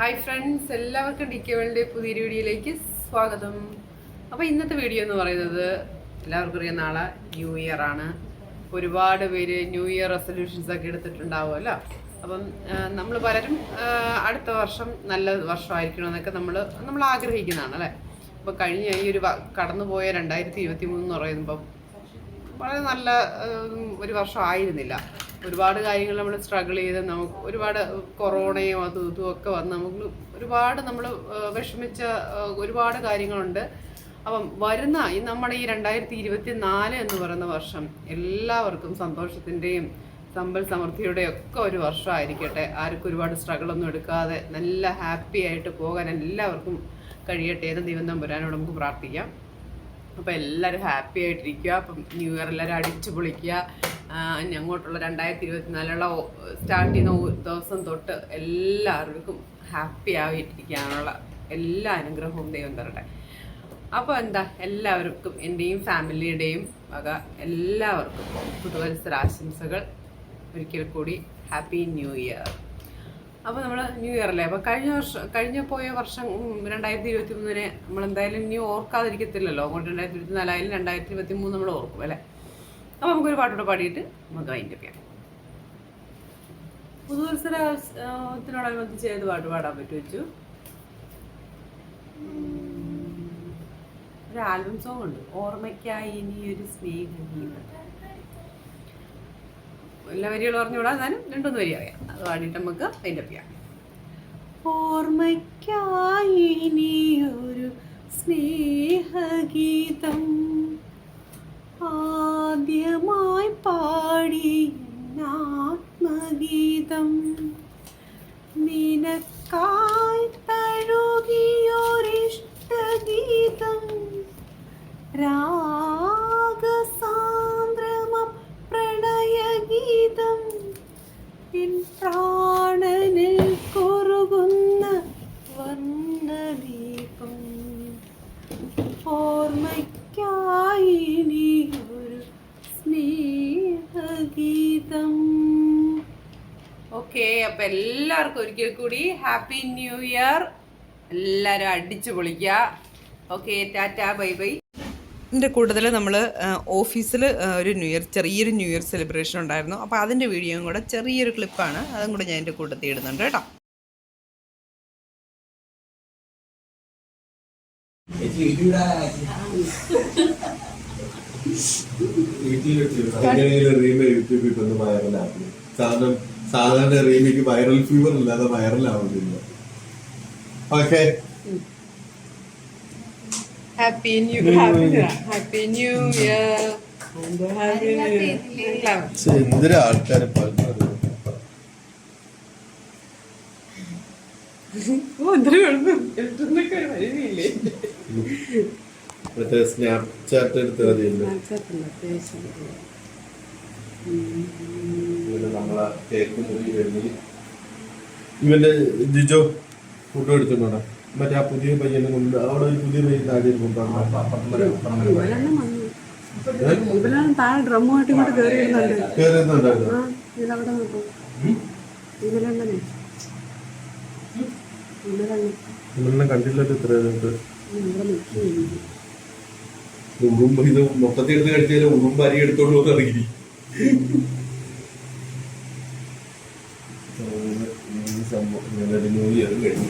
Hi friends എല്ലാവർക്കും D K world പുതിയൊരു വീഡിയോയിലേക്ക് സ്വാഗതം. അപ്പോൾ ഇന്നത്തെ വീഡിയോ എന്ന് പറയുന്നത് എല്ലാവർക്കും അറിയാം നാളെ ന്യൂ ഇയർ ആണ്. ഒരുപാട് പേര് ന്യൂ ഇയർ റെസൊല്യൂഷൻസ് ഒക്കെ എടുത്തിട്ടുണ്ടാവുമല്ലോ അപ്പം നമ്മൾ പലരും അടുത്ത വർഷം നല്ല വർഷമായിരിക്കണമെന്നൊക്കെ നമ്മൾ നമ്മൾ ആഗ്രഹിക്കുന്നതാണ് അല്ലേ? അപ്പോൾ കഴിഞ്ഞ ഈ ഒരു കടന്നുപോയ രണ്ടായിരത്തി ഇരുപത്തി മൂന്ന് എന്ന് പറയുമ്പം വളരെ നല്ല ഒരു വർഷം ആയിരുന്നില്ല. ഒരുപാട് കാര്യങ്ങൾ നമ്മൾ സ്ട്രഗിൾ ചെയ്ത് നമുക്ക് ഒരുപാട് കൊറോണയും അതും ഇതും ഒക്കെ വന്ന് നമുക്ക് ഒരുപാട് നമ്മൾ വിഷമിച്ച ഒരുപാട് കാര്യങ്ങളുണ്ട്. അപ്പം വരുന്ന ഈ നമ്മുടെ ഈ രണ്ടായിരത്തി ഇരുപത്തി നാല് എന്ന് പറയുന്ന വർഷം എല്ലാവർക്കും സന്തോഷത്തിന്റെയും സമ്പൽ സമൃദ്ധിയുടെയും ഒക്കെ ഒരു വർഷമായിരിക്കട്ടെ. ആർക്കും ഒരുപാട് സ്ട്രഗിളൊന്നും എടുക്കാതെ നല്ല ഹാപ്പി ആയിട്ട് പോകാൻ എല്ലാവർക്കും കഴിയട്ടെ എന്ന് ദൈവം തമ്പുരാനോട് നമുക്ക് പ്രാർത്ഥിക്കാം. അപ്പോൾ എല്ലാവരും ഹാപ്പി ആയിട്ടിരിക്കുക. അപ്പം ന്യൂ ഇയർ എല്ലാവരും അടിച്ചു പൊളിക്കുക. അങ്ങോട്ടുള്ള രണ്ടായിരത്തി ഇരുപത്തിനാലുള്ള സ്റ്റാർട്ട് ചെയ്യുന്ന ദിവസം തൊട്ട് എല്ലാവർക്കും ഹാപ്പി ആയിട്ടിരിക്കാനുള്ള എല്ലാ അനുഗ്രഹവും ദൈവം തരട്ടെ. അപ്പോൾ എന്താ എല്ലാവർക്കും എന്റെയും ഫാമിലിയുടെയും വക എല്ലാവർക്കും പുതുവത്സര ആശംസകൾ. ഒരിക്കൽ കൂടി ഹാപ്പി ന്യൂ ഇയർ അപ്പോൾ നമ്മൾ ന്യൂ ഇയറല്ലേ അപ്പോൾ കഴിഞ്ഞ വർഷം കഴിഞ്ഞ പോയ വർഷം രണ്ടായിരത്തി ഇരുപത്തി മൂന്നിനെ നമ്മൾ എന്തായാലും ഇനി ഓർക്കാതിരിക്കത്തില്ലല്ലോ. അങ്ങോട്ട് രണ്ടായിരത്തി ഇരുപത്തി നാലായാലും രണ്ടായിരത്തി ഇരുപത്തി മൂന്ന് നമ്മൾ ഓർക്കും അല്ലേ? അപ്പോൾ നമുക്കൊരു പാട്ടോടെ പാടിയിട്ട് നമുക്ക് അതിന്റെ ചെയ്യാം പുതുവത്സരത്തിനോടനുബന്ധിച്ച് ഏത് പാട്ട് പാടാൻ പറ്റും വെച്ചു ഒരു ആൽബം സോങ് ഉണ്ട്. ഓർമ്മയ്ക്കായി ഇനി ഒരു സ്നേഹഗീതം. എല്ലാ വരികളും പറഞ്ഞുകൂടാ എന്നാലും രണ്ടൊന്ന് വരി അറിയാം. അത് പാടിയിട്ട് നമുക്ക് അതിന്റെ ചെയ്യാം ഓർമ്മയ്ക്കായി ഇനി ഒരു സ്നേഹഗീതം പാടി ആത്മഗീതം നിനക്കായി തഴുകിയൊരിഷ്ടഗീതം. രാഗസാന്ദ്രമ പ്രണയഗീതം പ്രാണനിൽ കുറുകുന്ന വർണദീപം ഓർമ്മയ്ക്കായി ഇനി ഒരു സ്നേഹഗീതം ഓക്കെ അപ്പം എല്ലാവർക്കും ഒരിക്കൽ കൂടി ഹാപ്പി ന്യൂ ഇയർ എല്ലാവരും അടിച്ചു പൊളിക്കുക ഓക്കെ ടാറ്റ ബൈ ബൈ. ഇതിന്റെ കൂടുതൽ നമ്മൾ ഓഫീസിൽ ഒരു ന്യൂ ഇയർ ചെറിയൊരു ന്യൂ ഇയർ സെലിബ്രേഷൻ ഉണ്ടായിരുന്നു. അപ്പോൾ അതിന്റെ വീഡിയോയും കൂടെ ചെറിയൊരു ക്ലിപ്പാണ് അതും കൂടെ ഞാൻ എന്റെ കൂട്ടത്തിൽ ഇടുന്നുണ്ട് കേട്ടോ. എങ്ങനെയെങ്കിലും റീമ യൂട്യൂബിൽ ഇപ്പൊ വൈറലാക്കും സാധാരണ സാധാരണ റീമയ്ക്ക് വൈറൽ ഫീവർ ഇല്ലാതെ വൈറലാവുന്നില്ല okay happy new happy new year എന്തൊരു ആൾക്കാരെ പറഞ്ഞത് ഓ എന്തൊരു കുഴപ്പം എഴുതുന്നൊക്കെ ഒരു വരില്ലേ മറ്റേ സ്നാപ്ചാറ്റ് എടുത്ത് മതിയല്ലോ നമ്മളെ കേക്ക് മുറി ഇവന്റെ ജിജോ ഫോട്ടോ എടുത്തിട്ടുണ്ടോ മറ്റേ ആ പുതിയ പയ്യനെ കൊണ്ട് അവിടെ ഒരു പുതിയ പയ്യൻ താഴെ ഇങ്ങോട്ട് കയറി വരുന്നുണ്ട്. ഉറുമ്പ് ഇത് മൊത്തത്തിൽ എടുത്ത് കഴിച്ചാൽ ഉറുമ്പ് അരി എടുത്തോണ്ട് പോകുന്ന അറിയില്ല സംഭവം കഴിഞ്ഞു.